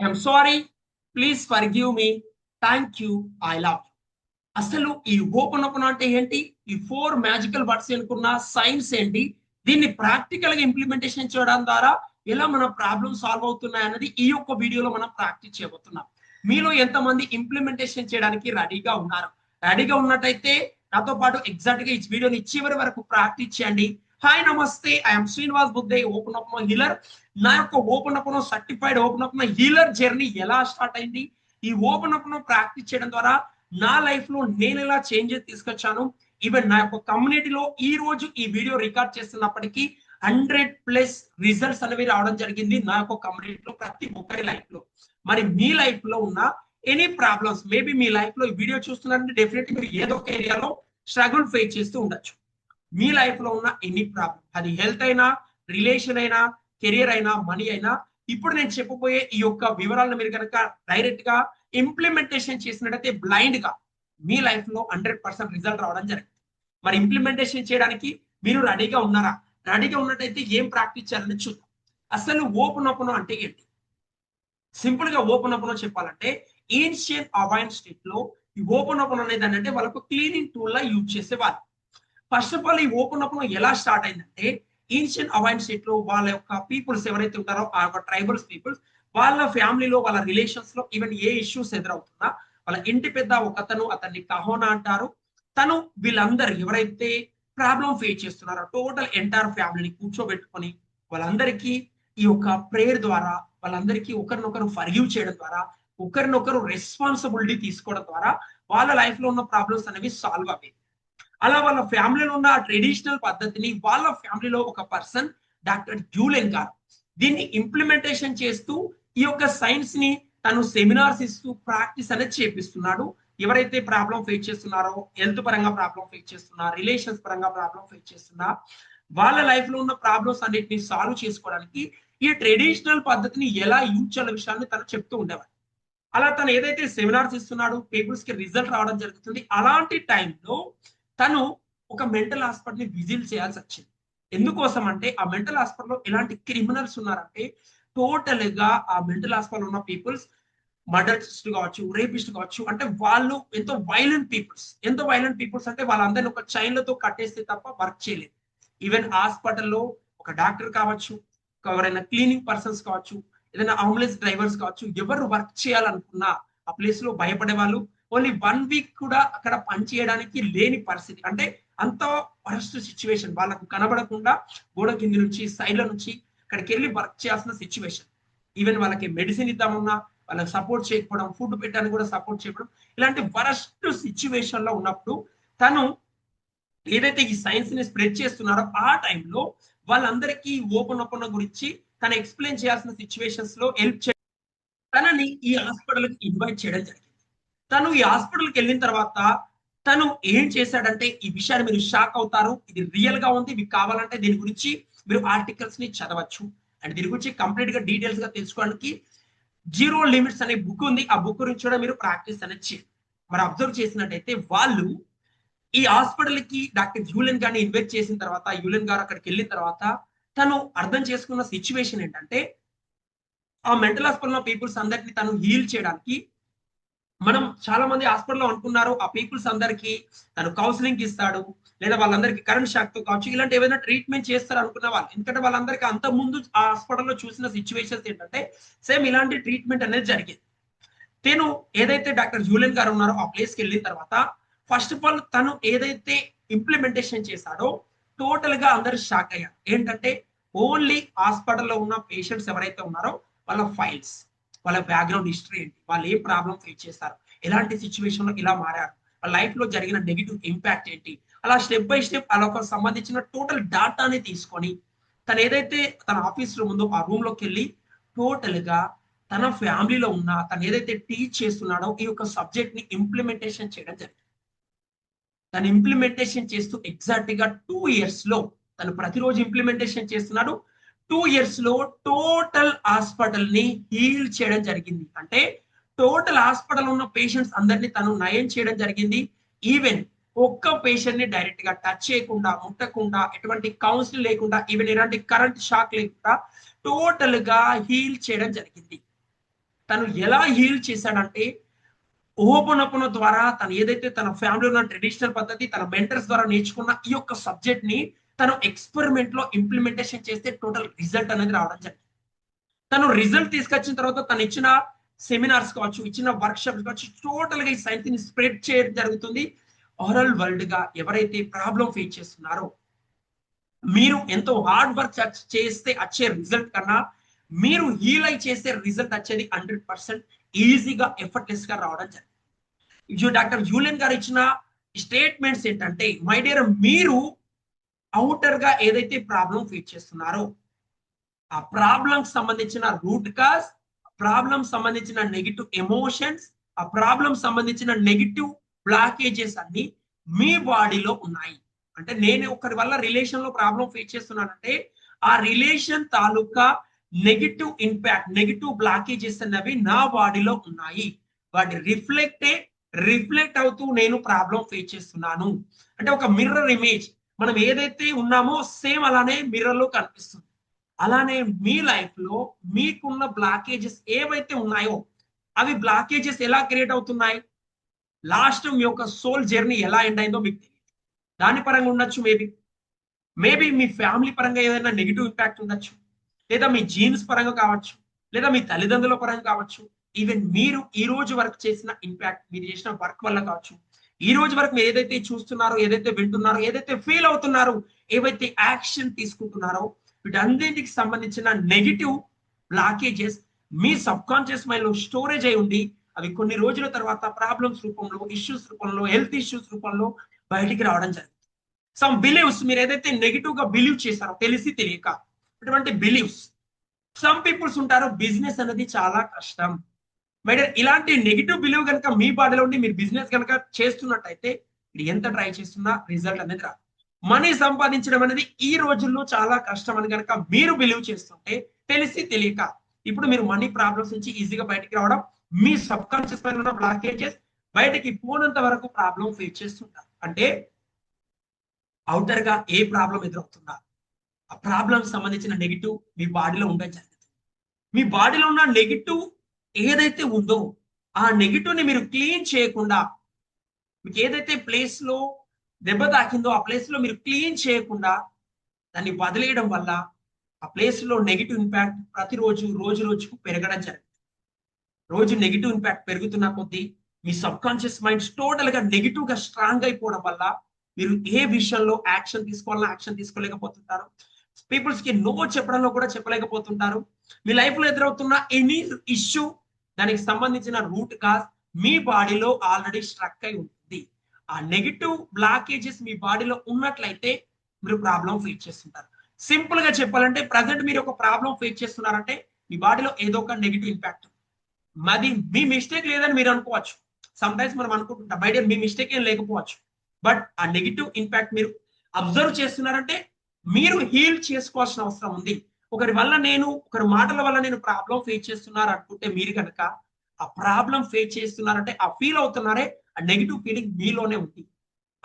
I'm sorry please forgive me thank you I love అసలు ఈ open open అంటే ఏంటి? ఈ ఫోర్ మ్యాజికల్ వర్డ్స్ అనుకున్న సైన్స్ ఏంటి? దీన్ని ప్రాక్టికల్గా ఇంప్లిమెంటేషన్ చేయడం ద్వారా ఎలా మన ప్రాబ్లమ్ సాల్వ్ అవుతున్నాయి అన్నది ఈ యొక్క వీడియోలో మనం ప్రాక్టీస్ చేయబోతున్నాం. మీలో ఎంతమంది ఇంప్లిమెంటేషన్ చేయడానికి రెడీగా ఉన్నారు? రెడీగా ఉన్నట్టయితే నాతో పాటు ఎగ్జాక్ట్గా ఈ వీడియోని చివరి వరకు ప్రాక్టీస్ చేయండి. హాయ్ నమస్తే ఐఎమ్ శ్రీనివాస్ బుద్ధే ఓపెన్ అప్ హీలర్ నా యొక్క open up certified open up healer journey ఎలా స్టార్ట్ అయింది? ఈ ఓపెన్ అప్ ప్రాక్టీస్ చేయడం ద్వారా నా లైఫ్లో నేను ఎలా చేంజెస్ తీసుకొచ్చాను? ఈవెన్ నా యొక్క కమ్యూనిటీలో ఈ రోజు ఈ వీడియో రికార్డ్ చేస్తున్నప్పటికీ హండ్రెడ్ ప్లస్ రిజల్ట్స్ అనేవి రావడం జరిగింది నా యొక్క కమ్యూనిటీలో ప్రతి ఒక్కరి లైఫ్లో. మరి మీ లైఫ్లో ఉన్న ఎనీ ప్రాబ్లమ్స్ మేబీ మీ లైఫ్లో ఈ వీడియో చూస్తున్నారంటే డెఫినెట్ మీరు ఏదో ఒక ఏరియాలో స్ట్రగుల్ ఫేస్ చేస్తూ ఉండొచ్చు. మీ లైఫ్లో ఉన్న ఎనీ ప్రాబ్లం అది హెల్త్ అయినా రిలేషన్ అయినా కెరియర్ అయినా మనీ అయినా ఇప్పుడు నేను చెప్పబోయే ఈ యొక్క వివరాలను మీరు కనుక డైరెక్ట్గా ఇంప్లిమెంటేషన్ చేసినట్టయితే బ్లైండ్గా మీ లైఫ్లో హండ్రెడ్ పర్సెంట్ రిజల్ట్ రావడం జరిగింది మరి ఇంప్లిమెంటేషన్ చేయడానికి మీరు రెడీగా ఉన్నారా? రెడీగా ఉన్నట్టయితే ఏం ప్రాక్టీస్ చేయాలని చూద్దాం. అసలు ఓపెన్ ఓపెన్ అంటే ఏంటి? సింపుల్గా ఓపెన్ ఓపెన్ చెప్పాలంటే ఏన్షియన్ అవాయిన్ స్టేట్లో ఈ ఓపెన్ ఓపెన్ అనేది అంటే వాళ్ళకు క్లీనింగ్ టూల్ లా యూజ్ చేసేవాళ్ళు. ఫస్ట్ ఆఫ్ ఆల్ ఈ ఓపెన్ ఓపెన్ ఎలా స్టార్ట్ అయిందంటే ఏన్షియన్ అవాయిన్ స్టేట్లో వాళ్ళ యొక్క పీపుల్స్ ఎవరైతే ఉంటారో ఆ యొక్క ట్రైబల్స్ పీపుల్స్ వాళ్ళ ఫ్యామిలీలో వాళ్ళ రిలేషన్స్లో ఈవెన్ ఏ ఇష్యూస్ ఎదురవుతుందా వాళ్ళ ఇంటి పెద్ద ఒకతను అతన్ని కహోనా అంటారు. తను వీళ్ళందరూ ఎవరైతే ప్రాబ్లం ఫేస్ చేస్తున్నారో టోటల్ ఎంటైర్ ఫ్యామిలీని కూర్చోబెట్టుకొని వాళ్ళందరికీ ఈ యొక్క ప్రేయర్ ద్వారా వాళ్ళందరికీ ఒకరినొకరు ఫర్గివ్ చేయడం ద్వారా ఒకరినొకరు రెస్పాన్సిబిలిటీ తీసుకోవడం ద్వారా వాళ్ళ లైఫ్లో ఉన్న ప్రాబ్లమ్స్ అనేవి సాల్వ్ అయ్యాయి అలా వాళ్ళ ఫ్యామిలీలో ఉన్న ట్రెడిషనల్ పద్ధతిని వాళ్ళ ఫ్యామిలీలో ఒక పర్సన్ డాక్టర్ జూలెన్ గారు దీన్ని ఇంప్లిమెంటేషన్ చేస్తూ ఈ యొక్క సైన్స్ని తను సెమినార్స్ ఇస్తూ ప్రాక్టీస్ అనేది చేపిస్తున్నాడు. ఎవరైతే ప్రాబ్లం ఫేస్ చేస్తున్నారో హెల్త్ పరంగా ప్రాబ్లం ఫేస్ చేస్తున్నా రిలేషన్స్ పరంగా ప్రాబ్లం ఫేస్ చేస్తున్నా వాళ్ళ లైఫ్లో ఉన్న ప్రాబ్లమ్స్ అన్నిటిని సాల్వ్ చేసుకోవడానికి ఈ ట్రెడిషనల్ పద్ధతిని ఎలా యూజ్ చేయాల విషయాన్ని తను చెప్తూ ఉండేవాడు. అలా తను ఏదైతే సెమినార్స్ ఇస్తున్నాడు పీపుల్స్కి రిజల్ట్ రావడం జరుగుతుంది. అలాంటి టైంలో తను ఒక మెంటల్ హాస్పిటల్ని విజిట్ చేయాల్సి వచ్చింది. ఎందుకోసం అంటే ఆ మెంటల్ హాస్పిటల్లో ఎలాంటి క్రిమినల్స్ ఉన్నారంటే టోటల్గా ఆ మెంటల్ హాస్పిటల్ ఉన్న పీపుల్స్ మర్డర్స్ట్ కావచ్చు రేపిస్ట్ కావచ్చు అంటే వాళ్ళు ఎంతో వైలెంట్ పీపుల్స్ ఎంతో వైలెంట్ పీపుల్స్ అంటే వాళ్ళందరినీ ఒక చైన్లతో కట్టేస్తే తప్ప వర్క్ చేయలేదు. ఈవెన్ హాస్పిటల్లో ఒక డాక్టర్ కావచ్చు ఎవరైనా క్లీనింగ్ పర్సన్స్ కావచ్చు ఏదైనా అంబులెన్స్ డ్రైవర్స్ కావచ్చు ఎవరు వర్క్ చేయాలనుకున్నా ఆ ప్లేస్లో భయపడే వాళ్ళు ఓన్లీ వన్ వీక్ కూడా అక్కడ పనిచేయడానికి లేని పరిస్థితి. అంటే అంత వరస్ట్ సిచ్యువేషన్ వాళ్ళకు కనబడకుండా గోడ కింది నుంచి సైడ్ల నుంచి అక్కడికి వెళ్ళి వర్క్ చేయాల్సిన సిచ్యువేషన్ ఈవెన్ వాళ్ళకి మెడిసిన్ ఇద్దామన్నా వాళ్ళకి సపోర్ట్ చేయకపోవడం ఫుడ్ పెట్టడానికి కూడా సపోర్ట్ చేయడం ఇలాంటి వరస్ట్ సిచ్యువేషన్లో ఉన్నప్పుడు తను ఏదైతే ఈ సైన్స్ని స్ప్రెడ్ చేస్తున్నారో ఆ టైంలో వాళ్ళందరికీ ఓపెన్ ఓపెన్ గురించి తను ఎక్స్ప్లెయిన్ చేయాల్సిన సిచ్యువేషన్స్లో హెల్ప్ చేయడం తనని ఈ హాస్పిటల్కి ఇన్వైట్ చేయడం జరిగింది. తను ఈ హాస్పిటల్కి వెళ్ళిన తర్వాత తను ఏం చేశాడంటే ఈ విషయాన్ని మీరు షాక్ అవుతారు. ఇది రియల్గా ఉంది. మీకు కావాలంటే దీని గురించి మీరు ఆర్టికల్స్ని చదవచ్చు. అండ్ దీని గురించి కంప్లీట్గా డీటెయిల్స్గా తెలుసుకోవడానికి జీరో లిమిట్స్ అనే బుక్ ఉంది. ఆ బుక్ గురించి కూడా మీరు ప్రాక్టీస్ అనేది మరి అబ్జర్వ్ చేసినట్టయితే వాళ్ళు ఈ హాస్పిటల్కి డాక్టర్ యూలెన్ గారిని ఇన్వెస్ట్ చేసిన తర్వాత యూలెన్ గారు అక్కడికి వెళ్ళిన తర్వాత తను అర్థం చేసుకున్న సిచ్యువేషన్ ఏంటంటే ఆ మెంటల్ హాస్పిటల్ పీపుల్స్ అందరినీ తను హీల్ చేయడానికి మనం చాలా మంది హాస్పిటల్లో అనుకున్నారు ఆ పీపుల్స్ అందరికి తను కౌన్సిలింగ్ ఇస్తాడు లేదా వాళ్ళందరికీ కరెంట్ షాక్తో కావచ్చు ఇలాంటి ఏదైనా ట్రీట్మెంట్ చేస్తారు అనుకున్న వాళ్ళు. ఎందుకంటే వాళ్ళందరికీ అంత ముందు ఆ హాస్పిటల్లో చూసిన సిచ్యువేషన్స్ ఏంటంటే సేమ్ ఇలాంటి ట్రీట్మెంట్ అనేది జరిగింది. తను ఏదైతే డాక్టర్ జూలియన్ గారు ఉన్నారో ఆ ప్లేస్కి వెళ్ళిన తర్వాత ఫస్ట్ ఆఫ్ ఆల్ తను ఏదైతే ఇంప్లిమెంటేషన్ చేశాడో టోటల్గా అందరు షాక్ అయ్యారు. ఏంటంటే ఓన్లీ హాస్పిటల్లో ఉన్న పేషెంట్స్ ఎవరైతే ఉన్నారో వాళ్ళ ఫైల్స్ వాళ్ళ బ్యాక్గ్రౌండ్ హిస్టరీ ఏంటి? వాళ్ళు ఏ ప్రాబ్లం ఫేస్ చేస్తారు? ఎలాంటి సిచ్యువేషన్లో ఇలా మారారు? వాళ్ళ లైఫ్లో జరిగిన నెగిటివ్ ఇంపాక్ట్ ఏంటి? అలా స్టెప్ బై స్టెప్ అలా సంబంధించిన టోటల్ డాటాని తీసుకొని తను ఏదైతే తన ఆఫీస్ రూమ్ ఉందో ఆ రూమ్లోకి వెళ్ళి టోటల్గా తన ఫ్యామిలీలో ఉన్న తను ఏదైతే టీచ్ చేస్తున్నాడో ఈ యొక్క సబ్జెక్ట్ని ఇంప్లిమెంటేషన్ చేయడం జరిగింది. తను ఇంప్లిమెంటేషన్ చేస్తూ ఎగ్జాక్ట్గా టూ ఇయర్స్లో తను ప్రతిరోజు ఇంప్లిమెంటేషన్ చేస్తున్నాడు. టూ ఇయర్స్లో టోటల్ హాస్పిటల్ని హీల్ చేయడం జరిగింది. అంటే టోటల్ హాస్పిటల్ ఉన్న పేషెంట్స్ అందరినీ తను నయం చేయడం జరిగింది. ఈవెన్ ఒక్క పేషెంట్ని డైరెక్ట్గా టచ్ చేయకుండా ముట్టకుండా ఎటువంటి కౌన్సిల్ లేకుండా ఈవెన్ ఎలాంటి కరెంట్ షాక్ లేకుండా టోటల్గా హీల్ చేయడం జరిగింది. తను ఎలా హీల్ చేశాడంటే ఓపెన్ ద్వారా తను ఏదైతే తన ఫ్యామిలీ ఉన్న ట్రెడిషనల్ పద్ధతి తన మెంటర్స్ ద్వారా నేర్చుకున్న ఈ యొక్క సబ్జెక్ట్ని తను ఎక్స్పెరిమెంట్లో ఇంప్లిమెంటేషన్ చేస్తే టోటల్ రిజల్ట్ అనేది రావడం జరిగింది తను రిజల్ట్ తీసుకొచ్చిన తర్వాత తను ఇచ్చిన సెమినార్స్ కావచ్చు ఇచ్చిన వర్క్ షాప్స్ కావచ్చు టోటల్గా ఈ సైన్స్ని స్ప్రెడ్ చేయడం జరుగుతుంది. ఆరల్ వరల్డ్గా ఎవరైతే ప్రాబ్లం ఫేస్ చేస్తున్నారో మీరు ఎంతో హార్డ్ వర్క్ చేస్తే వచ్చే రిజల్ట్ కన్నా మీరు హీల్ అయి చేసే రిజల్ట్ వచ్చేది హండ్రెడ్ పర్సెంట్ ఈజీగా ఎఫర్ట్లెస్గా రావడం జరిగింది డాక్టర్ యూలియన్ గారు ఇచ్చిన స్టేట్మెంట్స్ ఏంటంటే మై డియర్ మీరు అవుటర్గా ఏదైతే ప్రాబ్లం ఫేస్ చేస్తున్నారో ఆ ప్రాబ్లం సంబంధించిన రూట్ కాజ్ ప్రాబ్లం సంబంధించిన నెగిటివ్ ఎమోషన్స్ ఆ ప్రాబ్లం సంబంధించిన నెగిటివ్ బ్లాకేజెస్ అన్ని మీ బాడీలో ఉన్నాయి. అంటే నేను ఒకరి వల్ల రిలేషన్లో ప్రాబ్లం ఫేస్ చేస్తున్నానంటే ఆ రిలేషన్ తాలూకా నెగిటివ్ ఇంపాక్ట్ నెగిటివ్ బ్లాకేజెస్ అన్నవి నా బాడీలో ఉన్నాయి. వాటి రిఫ్లెక్టే రిఫ్లెక్ట్ అవుతూ నేను ప్రాబ్లం ఫేస్ చేస్తున్నాను. అంటే ఒక మిర్రర్ ఇమేజ్ మనం ఏదైతే ఉన్నామో సేమ్ అలానే మిర్రర్లో కనిపిస్తుంది. అలానే మీ లైఫ్లో మీకున్న బ్లాకేజెస్ ఏవైతే ఉన్నాయో అవి బ్లాకేజెస్ ఎలా క్రియేట్ అవుతున్నాయి? లాస్ట్ మీ యొక్క సోల్ జర్నీ ఎలా ఎండ్ అయిందో మీకు తెలియదు. దాని పరంగా ఉండొచ్చు మేబీ మేబీ మీ ఫ్యామిలీ పరంగా ఏదైనా నెగిటివ్ ఇంపాక్ట్ ఉండొచ్చు. లేదా మీ జీన్స్ పరంగా కావచ్చు. లేదా మీ తల్లిదండ్రుల పరంగా కావచ్చు. ఈవెన్ మీరు ఈ రోజు వరకు చేసిన ఇంపాక్ట్ మీరు చేసిన వర్క్ వల్ల కావచ్చు. ఈ రోజు వరకు మీరు ఏదైతే చూస్తున్నారో ఏదైతే వింటున్నారో ఏదైతే ఫీల్ అవుతున్నారో ఏవైతే యాక్షన్ తీసుకుంటున్నారో వీటన్నింటికి సంబంధించిన నెగిటివ్ బ్లాకేజెస్ మీ సబ్ కాన్షియస్ మైండ్లో స్టోరేజ్ అయి ఉండి అవి కొన్ని రోజుల తర్వాత ప్రాబ్లమ్స్ రూపంలో ఇష్యూస్ రూపంలో హెల్త్ ఇష్యూస్ రూపంలో బయటికి రావడం జరుగుతుంది. సమ్ బిలీవ్స్ మీరు ఏదైతే నెగిటివ్గా బిలీవ్ చేశారో తెలిసి తెలియక అటువంటి బిలీవ్స్ సమ్ పీపుల్స్ ఉంటారు బిజినెస్ అనేది చాలా కష్టం. మేడం ఇలాంటి నెగిటివ్ బిలీవ్ కనుక మీ బాడీలో ఉండి మీరు బిజినెస్ కనుక చేస్తున్నట్టయితే మీరు ఎంత ట్రై చేస్తున్నా రిజల్ట్ అనేది రా మనీ సంపాదించడం అనేది ఈ రోజుల్లో చాలా కష్టం అని కనుక మీరు బిలీవ్ చేస్తుంటే తెలిసి తెలియక ఇప్పుడు మీరు మనీ ప్రాబ్లమ్స్ నుంచి ఈజీగా బయటికి రావడం మీ సబ్ కాన్షియస్ పైన ఉన్న బ్లాకేజెస్ బయటకి పోనంత వరకు ప్రాబ్లం ఫేస్ చేస్తుంటారు. అంటే అవుటర్గా ఏ ప్రాబ్లం ఎదురవుతుందా ఆ ప్రాబ్లం సంబంధించిన నెగిటివ్ మీ బాడీలో ఉండడం జరుగుతుంది. మీ బాడీలో ఉన్న నెగిటివ్ ఏదైతే ఉందో ఆ నెగిటివ్ని మీరు క్లీన్ చేయకుండా మీకు ఏదైతే ప్లేస్లో దెబ్బ తాకిందో ఆ ప్లేస్లో మీరు క్లీన్ చేయకుండా దాన్ని వదిలేయడం వల్ల ఆ ప్లేస్లో నెగిటివ్ ఇంపాక్ట్ ప్రతిరోజు రోజు రోజుకు పెరగడం జరుగుతుంది. రోజు నెగిటివ్ ఇంపాక్ట్ పెరుగుతున్న కొద్దీ మీ సబ్ కాన్షియస్ మైండ్ టోటల్గా నెగిటివ్గా స్ట్రాంగ్ అయిపోవడం వల్ల మీరు ఏ విషయంలో యాక్షన్ తీసుకోవాలన్నా యాక్షన్ తీసుకోలేకపోతుంటారు. పీపుల్స్కి నో చెప్పడంలో కూడా చెప్పలేకపోతుంటారు. మీ లైఫ్లో ఎదురవుతున్న ఎనీ ఇష్యూ దానికి సంబంధించిన రూట్ కాజ్ మీ బాడీలో ఆల్రెడీ స్ట్రక్ అయి ఉంటుంది. ఆ నెగిటివ్ బ్లాకేజెస్ మీ బాడీలో ఉన్నట్లయితే మీరు ప్రాబ్లం ఫేస్ చేస్తుంటారు. సింపుల్గా చెప్పాలంటే ప్రజెంట్ మీరు ఒక ప్రాబ్లం ఫేస్ చేస్తున్నారంటే మీ బాడీలో ఏదో ఒక నెగిటివ్ ఇంపాక్ట్ మాది మీ మిస్టేక్ లేదని మీరు అనుకోవచ్చు. సమ్ టైమ్స్ మనం అనుకుంటుంటాం బయట మీ మిస్టేక్ ఏం లేకపోవచ్చు. బట్ ఆ నెగిటివ్ ఇంపాక్ట్ మీరు అబ్జర్వ్ చేస్తున్నారంటే మీరు హీల్ చేసుకోవాల్సిన అవసరం ఉంది. ఒకరి వల్ల నేను ఒకరి మాటల వల్ల నేను ప్రాబ్లం ఫేస్ చేస్తున్నారు అనుకుంటే మీరు కనుక ఆ ప్రాబ్లం ఫేస్ చేస్తున్నారంటే ఆ ఫీల్ అవుతున్నారే ఆ నెగిటివ్ ఫీలింగ్ మీలోనే ఉంది.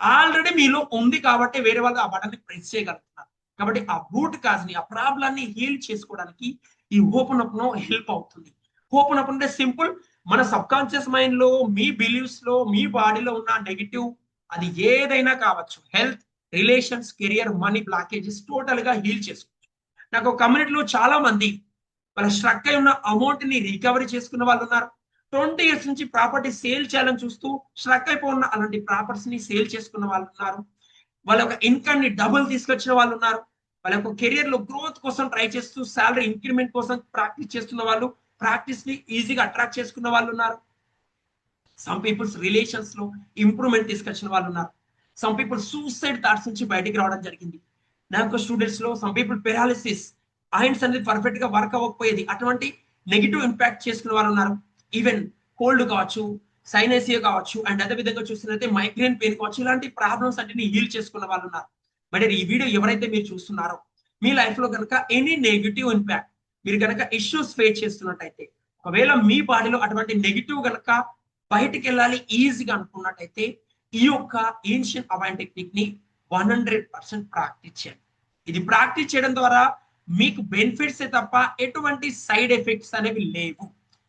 ఆల్రెడీ మీలో ఉంది కాబట్టి వేరే వాళ్ళు ఆ బటన్ ప్రెస్ చేయగలుగుతున్నారు. కాబట్టి ఆ రూట్ కాజ్ని ఆ ప్రాబ్లాన్ని హీల్ చేసుకోవడానికి ఈ ఓపెన్ అప్ నో హెల్ప్ అవుతుంది. ఓపెన్ అప్ అంటే సింపుల్ మన సబ్ కాన్షియస్ మైండ్లో మీ బిలీవ్స్లో మీ బాడీలో ఉన్న నెగిటివ్ అది ఏదైనా కావచ్చు. Health relations career money blockages టోటల్గా హీల్ చేసుకో నాకు కమ్యూనిటీలో చాలా మంది వాళ్ళ స్ట్రక్ అయి ఉన్న అమౌంట్ని రికవరీ చేసుకున్న వాళ్ళు ఉన్నారు. ట్వంటీ ఇయర్స్ నుంచి ప్రాపర్టీ సేల్ చేయాలని చూస్తూ స్ట్రక్ అయిపోయిన అలాంటి ప్రాపర్టీస్ని సేల్ చేసుకున్న వాళ్ళు ఉన్నారు. వాళ్ళ యొక్క ఇన్కమ్ని డబుల్ తీసుకొచ్చిన వాళ్ళు ఉన్నారు. వాళ్ళ యొక్క కెరియర్లో గ్రోత్ కోసం ట్రై చేస్తూ శాలరీ ఇంక్రిమెంట్ కోసం ప్రాక్టీస్ చేస్తున్న వాళ్ళు ప్రాక్టీస్ని ఈజీగా అట్రాక్ట్ చేసుకున్న వాళ్ళు ఉన్నారు. సమ్ పీపుల్స్ రిలేషన్స్లో ఇంప్రూవ్మెంట్ తీసుకొచ్చిన వాళ్ళు ఉన్నారు. సమ్ పీపుల్ సూసైడ్ థాట్స్ నుంచి బయటికి రావడం జరిగింది. నాకు స్టూడెంట్స్లో సమ్ పీపుల్ పెరాలిసిస్ ఆయింట్స్ అనేది పర్ఫెక్ట్గా వర్క్ అవ్వకపోయేది. అటువంటి నెగిటివ్ ఇంపాక్ట్ చేసుకున్న వాళ్ళు ఉన్నారు. ఈవెన్ కోల్డ్ కావచ్చు సైనసియా కావచ్చు అండ్ అదే విధంగా చూసినట్లయితే మైగ్రేన్ పెయిన్ కావచ్చు ఇలాంటి ప్రాబ్లమ్స్ అన్నిటిని హీల్ చేసుకున్న వాళ్ళు ఉన్నారు. మరి ఈ వీడియో ఎవరైతే మీరు చూస్తున్నారో మీ లైఫ్లో కనుక ఎనీ నెగిటివ్ ఇంపాక్ట్ మీరు కనుక ఇష్యూస్ ఫేస్ చేస్తున్నట్టయితే ఒకవేళ మీ బాడీలో అటువంటి నెగిటివ్ కనుక బయటికి వెళ్ళాలి ఈజీగా అనుకున్నట్టయితే ఈ యొక్క ఏన్షియన్ అవాయిన్ టెక్నిక్ని వన్ హండ్రెడ్ పర్సెంట్ ప్రాక్టీస్ చేయండి. ఇది ప్రాక్టీస్ చేయడం ద్వారా మీకు బెనిఫిట్స్ తప్ప ఎటువంటి సైడ్ ఎఫెక్ట్స్ అనేవి లేవు.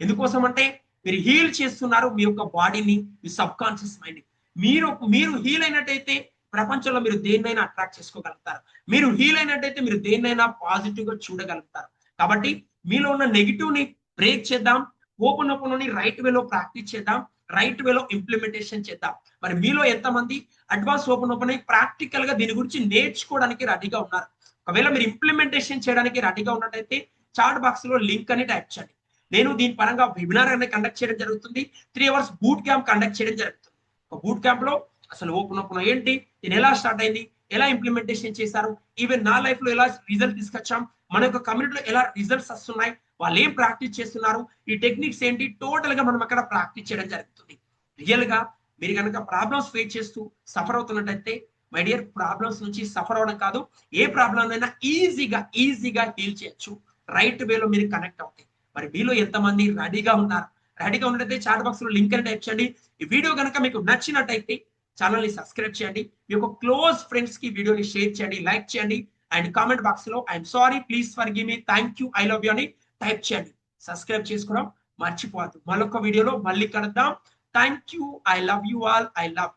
ఎందుకోసం అంటే మీరు హీల్ చేస్తున్నారు మీ యొక్క బాడీని మీ సబ్ కాన్షియస్ మైండ్ మీరు మీరు హీల్ అయినట్టయితే ప్రపంచంలో మీరు దేన్నైనా అట్రాక్ట్ చేసుకోగలుగుతారు. మీరు హీల్ అయినట్టయితే మీరు దేన్నైనా పాజిటివ్గా చూడగలుగుతారు. కాబట్టి మీలో ఉన్న నెగిటివ్ని బ్రేక్ చేద్దాం. ఓపెన్ ఓపెన్ రైట్ వేలో ప్రాక్టీస్ చేద్దాం. రైట్ వేలో ఇంప్లిమెంటేషన్ చేద్దాం. మరి మీలో ఎంతమంది అడ్వాన్స్ ఓపెన్ ఓపెన్ ప్రాక్టికల్గా దీని గురించి నేర్చుకోవడానికి రెడీగా ఉన్నారు? ఒకవేళ మీరు ఇంప్లిమెంటేషన్ చేయడానికి రెడీగా ఉన్నట్టయితే చాట్ బాక్స్లో లింక్ అని టైప్ చేయండి. నేను దీని పరంగా వెబినార్ అనేది కండక్ట్ చేయడం జరుగుతుంది. Three hours boot camp conduct చేయడం జరుగుతుంది. ఒక బూట్ క్యాంప్లో అసలు ఓపెన్ ఓపెన్ ఏంటి దీని ఎలా స్టార్ట్ అయింది? ఎలా ఇంప్లిమెంటేషన్ చేశారు? ఈవెన్ నా లైఫ్లో ఎలా రిజల్ట్ తీసుకొచ్చాం? మన యొక్క కమ్యూనిటీలో ఎలా రిజల్ట్స్ వస్తున్నాయి? వాళ్ళు ఏం ప్రాక్టీస్ చేస్తున్నారు? ఈ టెక్నిక్స్ ఏంటి? టోటల్గా మనం అక్కడ ప్రాక్టీస్ చేయడం జరుగుతుంది. రియల్గా మీరు కనుక ప్రాబ్లమ్స్ ఫేస్ చేస్తూ సఫర్ అవుతున్నట్టయితే మై డియర్ ప్రాబ్లమ్స్ నుంచి సఫర్ అవడం కాదు. ఏ ప్రాబ్లమ్ అయినా ఈజీగా ఈజీగా హీల్ చేయొచ్చు. రైట్ వేలో మీరు కనెక్ట్ అవుతాయి మరి మీలో ఎంతమంది రెడీగా ఉన్నారు? రెడీగా ఉన్నట్టయితే చాట్ బాక్స్లో లింక్ అని టైప్ చేయండి. ఈ వీడియో కనుక మీకు నచ్చినట్టయితే ఛానల్ని సబ్స్క్రైబ్ చేయండి. మీ యొక్క క్లోజ్ ఫ్రెండ్స్కి వీడియోని షేర్ చేయండి. లైక్ చేయండి. అండ్ కామెంట్ బాక్స్లో I'm sorry please forgive me thank you I love you అని టైప్ చేయండి. సబ్స్క్రైబ్ చేసుకోవడం మర్చిపోవద్దు. మరొక వీడియోలో మళ్ళీ కలుద్దాం. Thank you I love you all I love